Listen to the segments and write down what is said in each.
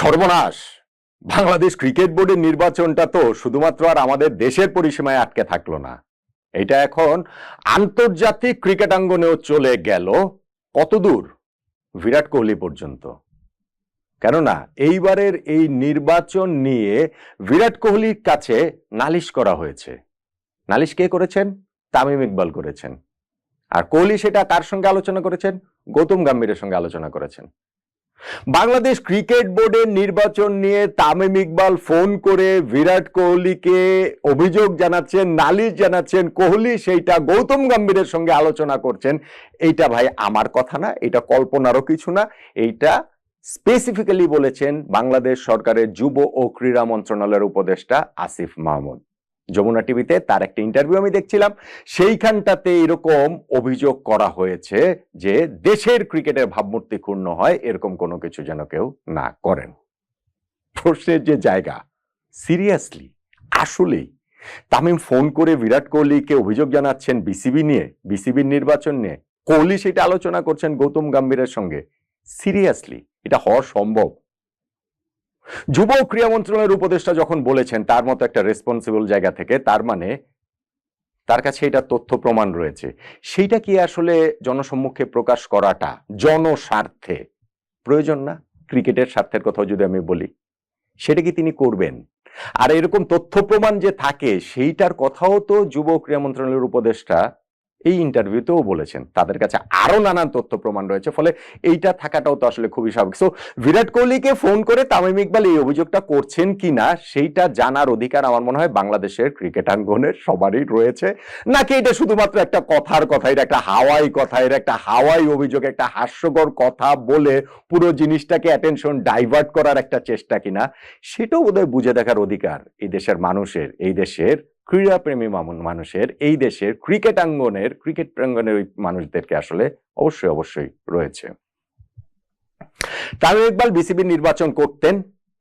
সর্বনাশ। বাংলাদেশ ক্রিকেট বোর্ডের নির্বাচনটা তো শুধুমাত্র আর আমাদের দেশের পরিসীমায় আটকে থাকল না। এটা এখন আন্তর্জাতিক ক্রিকেট আঙ্গনেও চলে গেল কত দূর বিরাট কোহলি পর্যন্ত। কেননা এইবারের এই নির্বাচন নিয়ে বিরাট কোহলির কাছে নালিশ করা হয়েছে। নালিশ কে করেছেন? তামিম ইকবাল করেছেন। আর কোহলি সেটা কার সঙ্গে আলোচনা করেছেন? গৌতম গাম্ভীরের সঙ্গে আলোচনা করেছেন। বাংলাদেশ ক্রিকেট বোর্ডের নির্বাচন নিয়ে তামিম ইকবাল ফোন করে বিরাট কোহলিকে অভিযোগ জানাচ্ছেন, নালিশ জানাচ্ছেন, কোহলি সেইটা গৌতম গম্ভীরের সঙ্গে আলোচনা করছেন। এইটা ভাই আমার কথা না এটা কল্পনারও কিছু না, এইটা স্পেসিফিক্যালি বলেছেন বাংলাদেশ সরকারের যুব ও ক্রীড়া মন্ত্রণালয়ের উপদেষ্টা আসিফ মাহমুদ। যমুনা টিভিতে তার একটা ইন্টারভিউ আমি দেখছিলাম। সেইখানটাতে এরকম অভিযোগ করা হয়েছে যে দেশের ক্রিকেটের ভাবমূর্তি ক্ষুণ্ণ হয়, এরকম কোনো কিছু যেন কেউ না করেন। প্রশ্নের যে জায়গা সিরিয়াসলি আসলেই। তামিম ফোন করে বিরাট কোহলিকে অভিযোগ জানাচ্ছেন বিসিবি নিয়ে বিসিবির নির্বাচন নিয়ে। কোহলি সেটা আলোচনা করছেন গৌতম গম্ভীরের সঙ্গে। সিরিয়াসলি এটা হওয়া সম্ভব। যুব ক্রিয়া মন্ত্রণালয়ের উপদেষ্টা যখন বলেছেন তার মতো একটা রেসপন্সিবল জায়গা থেকে, তার মানে তার কাছে এটা তথ্য প্রমাণ রয়েছে। সেইটা কি আসলে জনসম্মুখে প্রকাশ করাটা জনস্বার্থে প্রয়োজন না? ক্রিকেটের স্বার্থের কথা যদি আমি বলি, সেটা কি তিনি করবেন? আর এরকম তথ্য প্রমাণ যে থাকে, সেইটার কথাও তো যুব ও ক্রীড়া মন্ত্রণালয়ের উপদেষ্টা এই ইন্টারভিউতেও বলেছেন, তাদের কাছে আরও নানান তথ্য প্রমাণ রয়েছে, ফলে এইটা থাকাটাও তো আসলে খুবই স্বাভাবিক। সো বিরাট কোহলিকে ফোন করে তামিম ইকবাল এই অভিযোগটা করছেন কিনা সেইটা জানার অধিকার আমার মনে হয় বাংলাদেশের ক্রিকেট আঙ্গনের সবারই রয়েছে। নাকি এটা শুধুমাত্র একটা কথার কথা, এটা একটা হাওয়াই কথা, এটা একটা হাওয়াই অভিযোগ, একটা হাস্যকর কথা বলে পুরো জিনিসটাকে অ্যাটেনশন ডাইভার্ট করার একটা চেষ্টা কিনা, সেটাও বোধহয় বুঝে দেখার অধিকার এই দেশের মানুষের, এই দেশের ক্রীড়াপ্রেমী মানুষের, এই দেশের ক্রিকেট আঙ্গনের, ক্রিকেট প্রাঙ্গনের ওই মানুষদেরকে আসলে অবশ্যই অবশ্যই রয়েছে। তামিম ইকবাল বিসিবি নির্বাচন করতেন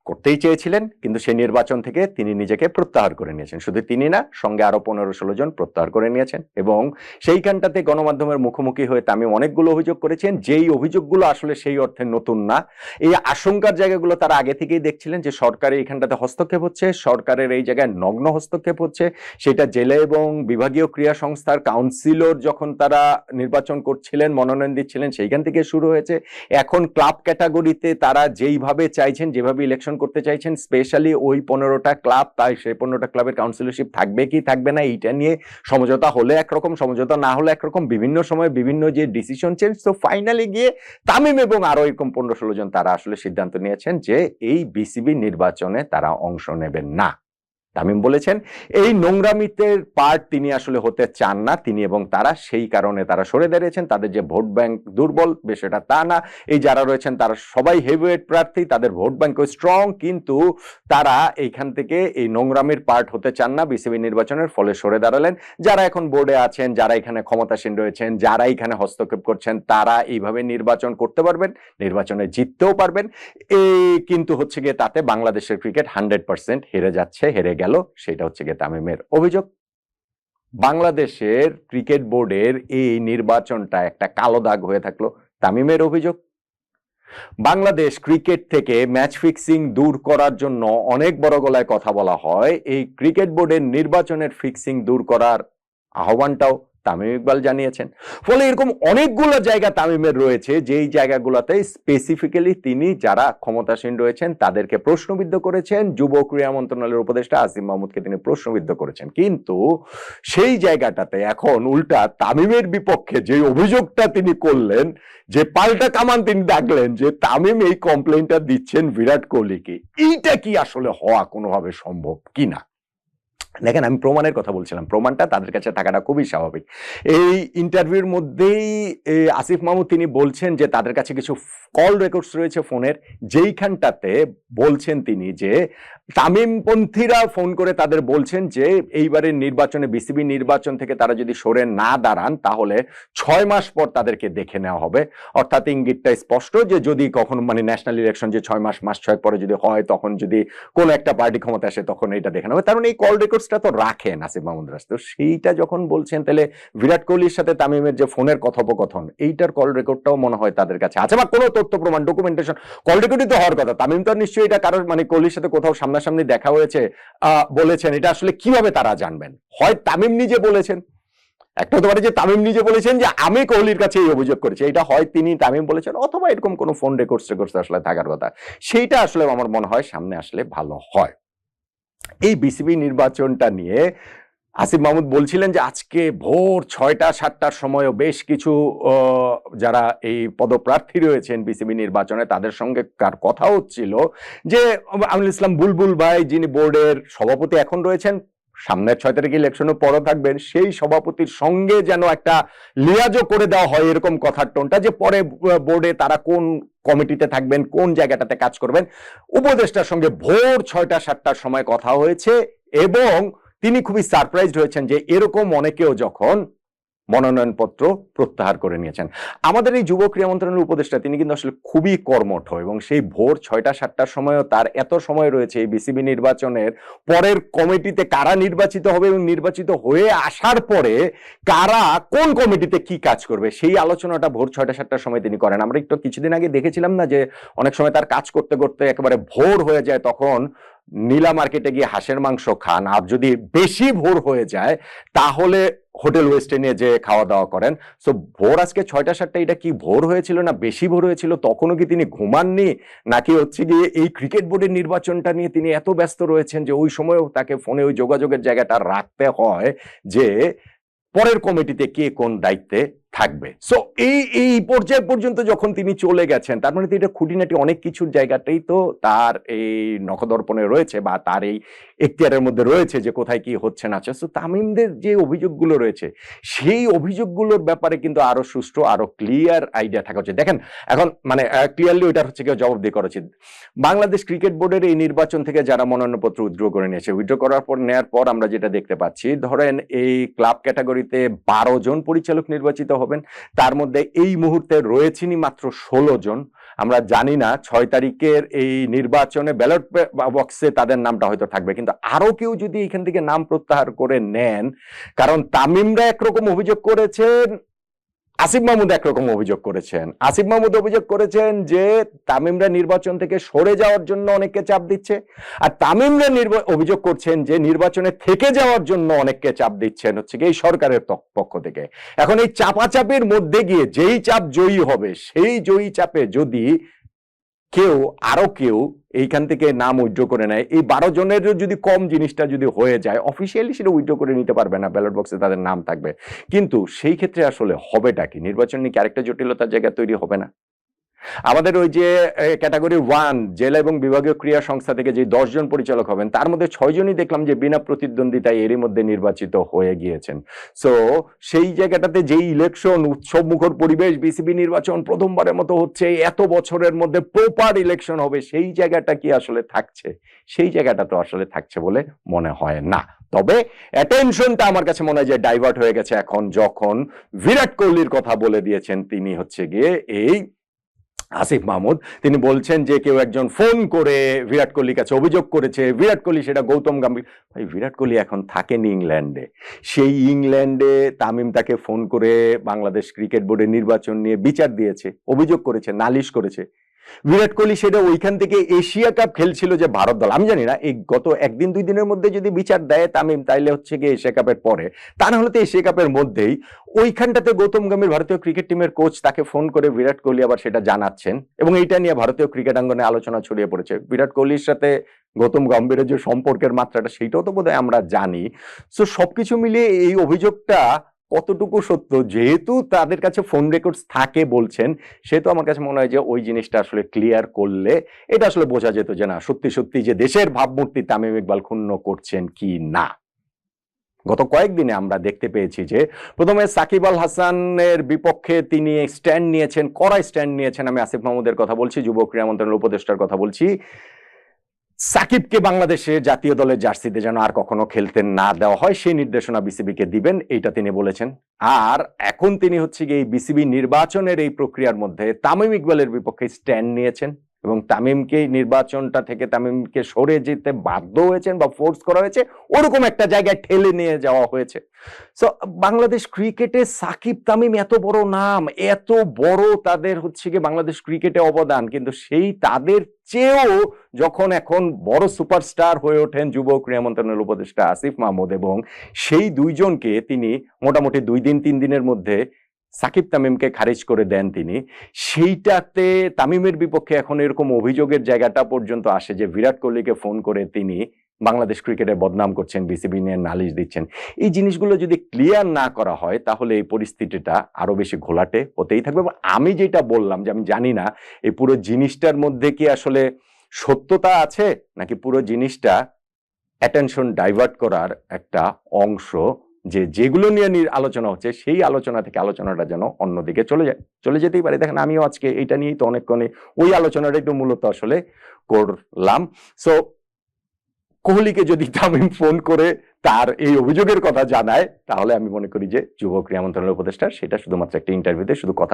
করতেই চেয়েছিলেন, কিন্তু সেই নির্বাচন থেকে তিনি নিজেকে প্রত্যাহার করে নিয়েছেন। শুধু তিনি না, সঙ্গে আরও পনেরো ষোলো জন প্রত্যাহার করে নিয়েছেন এবং সেইখানটাতে গণমাধ্যমের মুখোমুখি হয়ে তামিম অনেকগুলো অভিযোগ করেছেন, যেই অভিযোগগুলো আসলে সেই অর্থে নতুন না। এই আশঙ্কার জায়গাগুলো তারা আগে থেকেই দেখছিলেন যে সরকারে এইখানটাতে হস্তক্ষেপ হচ্ছে, সরকারের এই জায়গায় নগ্ন হস্তক্ষেপ হচ্ছে, সেটা জেলে এবং বিভাগীয় ক্রিয়া সংস্থার কাউন্সিলর যখন তারা নির্বাচন করছিলেন, মনোনয়ন দিচ্ছিলেন, সেইখান থেকে শুরু হয়েছে। এখন ক্লাব ক্যাটাগরিতে তারা যেইভাবে চাইছেন, যেভাবে ইলেকশন করতে চাইছেন স্পেশালি ওই পনেরোটা ক্লাব তাই সেই পনেরোটা ক্লাবের কাউন্সিলরশিপ থাকবে কি থাকবে না, এইটা নিয়ে সমঝোতা হলে একরকম, সমঝোতা না হলে একরকম, বিভিন্ন সময় বিভিন্ন যে ডিসিশন চেঞ্জ তো ফাইনালি গিয়ে তামিম এবং আরও এরকম পনেরো ষোলো জন তারা আসলে সিদ্ধান্ত নিয়েছেন যে এই বিসিবি নির্বাচনে তারা অংশ নেবেন না। তামিম বলেছেন, এই নোংরামিতের পার্ট তিনি আসলে হতে চান না। তিনি এবং তারা সেই কারণে তারা সরে দাঁড়িয়েছেন। তাদের যে ভোট ব্যাংক দুর্বল এটা তা না। এই যারা রয়েছেন, তারা সবাই হেভিওয়েট প্রার্থী। তাদের ভোট ব্যাংক স্ট্রং কিন্তু তারা এইখান থেকে এই নোংরামির পার্ট হতে চান না। বিসিবি নির্বাচনের ফলে সরে দাঁড়ালেন। যারা এখন বোর্ডে আছেন, যারা এখানে ক্ষমতাসীন রয়েছেন, যারা এখানে হস্তক্ষেপ করছেন, তারা এইভাবে নির্বাচন করতে পারবেন, নির্বাচনে জিততেও পারবেন। এই কিন্তু হচ্ছে গিয়ে তাতে বাংলাদেশের ক্রিকেট হান্ড্রেড পার্সেন্ট হেরে যাচ্ছে, হেরে গেল সেটা হচ্ছে গিয়ে তামিমের অভিযোগ। বাংলাদেশের ক্রিকেট বোর্ডের এই নির্বাচনটা একটা কালো দাগ হয়ে থাকল তামিমের অভিযোগ। বাংলাদেশ ক্রিকেট থেকে ম্যাচ ফিক্সিং দূর করার জন্য অনেক বড় গলায় কথা বলা হয়। এই ক্রিকেট বোর্ডের নির্বাচনের ফিক্সিং দূর করার আহ্বানটাও তামিম ইকবাল জানিয়েছেন। ফলে এরকম অনেকগুলো জায়গা তামিমের রয়েছে, যেই জায়গাগুলোতে স্পেসিফিক্যালি তিনি যারা ক্ষমতাসীন রয়েছেন তাদেরকে প্রশ্নবিদ্ধ করেছেন। যুব ক্রীড়া মন্ত্রণালয়ের উপদেষ্টা আসিম মাহমুদকে তিনি প্রশ্নবিদ্ধ করেছেন। কিন্তু সেই জায়গাটাতে এখন উল্টা তামিমের বিপক্ষে যে অভিযোগটা তিনি করলেন, যে পাল্টা কামান তিনি ডাকলেন, যে তামিম এই কমপ্লেনটা দিচ্ছেন বিরাট কোহলিকে, এইটা কি আসলে হওয়া কোনোভাবে সম্ভব কিনা? দেখেন, আমি প্রমাণের কথা বলছিলাম। প্রমাণটা তাদের কাছে থাকাটা খুবই স্বাভাবিক। এই ইন্টারভিউর মধ্যেই আসিফ মাহমুদ তিনি বলছেন যে, তাদের কাছে কিছু কল রেকর্ডস রয়েছে ফোনের। যেইখানটাতে বলছেন তিনি যে, তামিমপন্থীরা ফোন করে তাদের বলছেন যে, এইবারের নির্বাচনে বিসিবি নির্বাচন থেকে তারা যদি সরে না দাঁড়ান, তাহলে ছয় মাস পর তাদেরকে দেখে নেওয়া হবে। অর্থাৎ ইঙ্গিতটা স্পষ্ট যে, যদি কখনো মানে ন্যাশনাল ইলেকশন যে, ছয় মাস মাস ছয় পরে যদি হয়, তখন যদি কোন একটা পার্টি ক্ষমতা আসে, তখন এটা দেখে নেওয়া হবে। মানে এই কল রেকর্ডস রেকর্ডসটা তো রাখেন আসিফ মাহমুদ রাজ তো সেইটা যখন বলছেন, তাহলে বিরাট কোহলির সাথে তামিমের যে ফোনের কথোপকথন, এইটার কল রেকর্ডটাও মনে হয় তাদের কাছে আছে বা কোনো তথ্য প্রমাণ ডকুমেন্টেশন কল রেকর্ডই তো হওয়ার কথা। তামিম তো নিশ্চয়ই এটা কারোর মানে কোহলির সাথে কোথাও সামনাসামনি দেখা হয়েছে বলেছেন। এটা আসলে কীভাবে তারা জানবেন? হয় তামিম নিজে বলেছেন? একটা হতে পারে যে তামিম নিজে বলেছেন যে, আমি কোহলির কাছে এই অভিযোগ করেছি। এটা হয় তিনি তামিম বলেছেন, অথবা এরকম কোনো ফোন রেকর্ডস রেকর্ডস আসলে থাকার কথা। সেইটা আসলে আমার মনে হয় সামনে আসলে ভালো হয়। এই বিসিবি নির্বাচনটা নিয়ে আসিফ মাহমুদ বলছিলেন যে আজকে ভোর ছয়টা, সাতটার সময়ও বেশ কিছু যারা এই পদপ্রার্থী রয়েছেন বিসিবি নির্বাচনে, তাদের সঙ্গে কার কথা হচ্ছিল যে আমিনুল ইসলাম বুলবুল ভাই যিনি বোর্ডের সভাপতি এখন রয়েছেন সামনের ছয় তারিখ ইলেকশনও পরও থাকবেন, সেই সভাপতির সঙ্গে যেন একটা লিয়াজও করে দেওয়া হয় এরকম কথার টোনটা যে পরে বোর্ডে তারা কোন কমিটিতে থাকবেন, কোন জায়গাটাতে কাজ করবেন, উপদেষ্টার সঙ্গে ভোর ছয়টা, সাতটার সময় কথা হয়েছে এবং তিনি খুবই সারপ্রাইজড হয়েছেন যে এরকম অনেকেও যখন মনোনয়নপত্র প্রত্যাহার করে নিয়েছেন। আমাদের এই যুব ক্রীড়া মন্ত্রণালয়ের উপদেষ্টা, তিনি কিন্তু আসলে খুবই কর্মঠ এবং সেই ভোর ছয়টা, সাতটার সময়ও তার এত সময় রয়েছে এই বিসিবি নির্বাচনের। পরের কমিটিতে কারা নির্বাচিত হবে এবং নির্বাচিত হয়ে আসার পরে কারা, কোন কমিটিতে কি কাজ করবে, সেই আলোচনাটা ভোর ছয়টা, সাতটার সময় তিনি করেন। আমরা একটু কিছুদিন আগে দেখেছিলাম না যে অনেক সময় তার কাজ করতে করতে একেবারে ভোর হয়ে যায়, তখন নীলা মার্কেটে গিয়ে হাঁসের মাংস খান। আর যদি বেশি ভোর হয়ে যায়, তাহলে হোটেল ওয়েস্টে নিয়ে যে খাওয়া দাওয়া করেন। সো ভোর আজকে ছয়টা, সাতটা, এটা কি ভোর হয়েছিল না বেশি ভোর হয়েছিল? তখনও কি তিনি ঘুমাননি? নাকি হচ্ছে গিয়ে এই ক্রিকেট বোর্ডের নির্বাচনটা নিয়ে তিনি এত ব্যস্ত রয়েছেন যে ওই সময়ও তাকে ফোনে ওই যোগাযোগের জায়গাটা রাখতে হয় যে পরের কমিটিতে কে কোন দায়িত্বে থাকবে। সো এই এই পর্যায় পর্যন্ত যখন তিনি চলে গেছেন, তার মানে এটা খুঁটিনাটি অনেক কিছুর জায়গাটাই তো তার এই নখদর্পণে রয়েছে বা তার এই এখতিয়ারের মধ্যে রয়েছে যে কোথায় কি হচ্ছে না সো তামিমদের যে অভিযোগগুলো রয়েছে, সেই অভিযোগগুলোর ব্যাপারে কিন্তু আরও সুষ্ঠু, আরও ক্লিয়ার আইডিয়া থাকা উচিত। দেখেন, এখন মানে ক্লিয়ারলি ওইটার হচ্ছে কেউ জবাব দিয়ে করা উচিত। বাংলাদেশ ক্রিকেট বোর্ডের এই নির্বাচন থেকে যারা মনোনয়নপত্র উইথড্র করে নিয়েছে, উইথড্র করার পর নেয়ার পর আমরা যেটা দেখতে পাচ্ছি, ধরেন এই ক্লাব ক্যাটাগরিতে বারো জন পরিচালক নির্বাচিত হবেন। তার মধ্যে এই মুহূর্তে রয়েছেনই মাত্র ষোলো জন। আমরা জানি না ছয় তারিখের এই নির্বাচনে ব্যালট বক্সে তাদের নামটা হয়তো থাকবে। কিন্তু আরও কেউ যদি এখান থেকে নাম প্রত্যাহার করে নেন, কারণ তামিমরা একরকম অভিযোগ করেছেন আসিফ মাহমুদ একরকম অভিযোগ করেছেন। আসিফ মাহমুদ অভিযোগ করেছেন যে, তামিমরা নির্বাচন থেকে সরে যাওয়ার জন্য অনেককে চাপ দিচ্ছে। আর তামিমরা অভিযোগ করছেন যে, নির্বাচনে থেকে যাওয়ার জন্য অনেককে চাপ দিচ্ছেন। হচ্ছে কি এই সরকারের পক্ষ থেকে। এখন এই চাপাচাপির মধ্যে গিয়ে যেই চাপ জয়ী হবে, সেই জয়ী চাপে যদি কেউ, আরও কেউ এইখান থেকে নাম উইথড্র করে নেয়। এই বারো জনের যদি কম জিনিসটা যদি হয়ে যায় অফিসিয়ালি সেটা উইথড্র করে নিতে পারবে না ব্যালট বক্সে তাদের নাম থাকবে। কিন্তু সেই ক্ষেত্রে আসলে হবেটা কি? নির্বাচন নিয়ে আরেকটা জটিলতার জায়গা তৈরি হবে না? আমাদের ওই যে ক্যাটাগরি ওয়ান জেলা এবং বিভাগীয় ক্রিয়া সংস্থা থেকে যে জন পরিচালক হবেন, তার মধ্যে ছয় জনই দেখলাম যে বিনা প্রতিদ্বন্দ্বিতায় এরই মধ্যে নির্বাচিত হয়ে গিয়েছেন। সো সেই জায়গাটাতে যেই ইলেকশন উৎসব মুখর পরিবেশ বিসিবি নির্বাচন প্রথমবারের মতো হচ্ছে, এত বছরের মধ্যে প্রপার ইলেকশন হবে, সেই জায়গাটা কি আসলে থাকছে? সেই জায়গাটা তো আসলে থাকছে বলে মনে হয় না। তবে অ্যাটেনশনটা আমার কাছে মনে হয় যে ডাইভার্ট হয়ে গেছে এখন, যখন বিরাট কোহলির কথা বলে দিয়েছেন, তিনি হচ্ছে গিয়ে এই আসিফ মাহমুদ। তিনি বলছেন যে কেউ একজন ফোন করে বিরাট কোহলির কাছে অভিযোগ করেছে, বিরাট কোহলি সেটা গৌতম গাম্ভীর। ভাই, বিরাট কোহলি এখন থাকেন ইংল্যান্ডে। সেই ইংল্যান্ডে তামিম তাকে ফোন করে বাংলাদেশ ক্রিকেট বোর্ডের নির্বাচন নিয়ে বিচার দিয়েছে, অভিযোগ করেছে, নালিশ করেছে। বিরাট কোহলি সেটা ওইখান থেকে এশিয়া কাপ খেলছিল যে ভারত দল। আমি জানি না, এই গত একদিন দুই দিনের মধ্যে যদি বিচার দেয় তামিম, তাইলে হচ্ছে গিয়ে এশিয়া কাপের পরে। তা না হলে তো এশিয়া কাপের মধ্যেই ওইখানটাতে গৌতম গম্ভীর ভারতীয় ক্রিকেট টিমের কোচ তাকে ফোন করে বিরাট কোহলি আবার সেটা জানাচ্ছেন। এবং এইটা নিয়ে ভারতীয় ক্রিকেট আঙ্গনে আলোচনা ছড়িয়ে পড়েছে। বিরাট কোহলির সাথে গৌতম গম্ভীরের যে সম্পর্কের মাত্রাটা, সেইটাও তো বোধহয় আমরা জানি। সো সবকিছু মিলিয়ে এই অভিযোগটা কতটুকু সত্য? যেহেতু তাদের কাছে ফোন রেকর্ডস থাকে বলছেন, সেহেতু আমার কাছে মনে হয় যে ওই জিনিসটা আসলে ক্লিয়ার করলে এটা আসলে বোঝা যেত যে না, সত্যি সত্যি যে দেশের ভাবমূর্তি তামিম ইকবাল ক্ষুণ্ণ করছেন কি না? গত কয়েকদিনে আমরা দেখতে পেয়েছি যে প্রথমে সাকিব আল হাসানের বিপক্ষে তিনি স্ট্যান্ড নিয়েছেন কড়া স্ট্যান্ড নিয়েছেন, আমি আসিফ মাহমুদের কথা বলছি, যুব ক্রীড়া মন্ত্রণালয়ের উপদেষ্টার কথা বলছি। সাকিবকে বাংলাদেশে জাতীয় দলের জার্সিতে যেন আর কখনো খেলতে না দেওয়া হয়, সেই নির্দেশনা বিসিবিকে দিবেন, এইটা তিনি বলেছেন। আর এখন তিনি হচ্ছে গিয়ে এই বিসিবি নির্বাচনের এই প্রক্রিয়ার মধ্যে তামিম ইকবালের বিপক্ষে স্ট্যান্ড নিয়েছেন। এবং তামিমকে নির্বাচনটা থেকে তামিমকে সরে যেতে বাধ্য হয়েছেন বা ফোর্স করা হয়েছে, ওরকম একটা জায়গায় ঠেলে নিয়ে যাওয়া হয়েছে। সো বাংলাদেশ ক্রিকেটে সাকিব, তামিম এত বড় নাম, এত বড় তাদের হচ্ছে কি বাংলাদেশ ক্রিকেটে অবদান, কিন্তু সেই তাদের চেয়েও যখন এখন বড় সুপারস্টার হয়ে ওঠেন যুব ক্রীড়া মন্ত্রণালয়ের উপদেষ্টা আসিফ মাহমুদ এবং সেই দুইজনকে তিনি মোটামুটি দুই দিন, তিন দিনের মধ্যে সাকিব তামিমকে খারিজ করে দেন তিনি। সেইটাতে তামিমের বিপক্ষে এখন এরকম অভিযোগের জায়গাটা পর্যন্ত আসে যে বিরাট কোহলিকে ফোন করে তিনি বাংলাদেশ ক্রিকেটে বদনাম করছেন, বিসিবি নিয়ে নালিশ দিচ্ছেন। এই জিনিসগুলো যদি ক্লিয়ার না করা হয়, তাহলে এই পরিস্থিতিটা আরও বেশি ঘোলাটে হতেই থাকবে। এবং আমি যেটা বললাম যে আমি জানি না, এই পুরো জিনিসটার মধ্যে কি আসলে সত্যতা আছে? নাকি পুরো জিনিসটা অ্যাটেনশন ডাইভার্ট করার একটা অংশ যে যেগুলো নিয়ে আলোচনা হচ্ছে, সেই আলোচনা থেকে আলোচনাটা যেন অন্যদিকে চলে যায়। চলে যেতেই পারে। দেখেন, আমিও আজকে এটা নিয়েই তো অনেকক্ষণে ওই আলোচনাটাই তো মূলত আসলে করলাম। সো কোহলিকে যদি তামিম ফোন করে তার এই অভিযোগের কথা জানায়, তাহলে আমি মনে করি যে যুব ক্রীড়া মন্ত্রণালয়ের উপদেষ্টা সেটা শুধুমাত্র একটা ইন্টারভিউতে শুধু কথা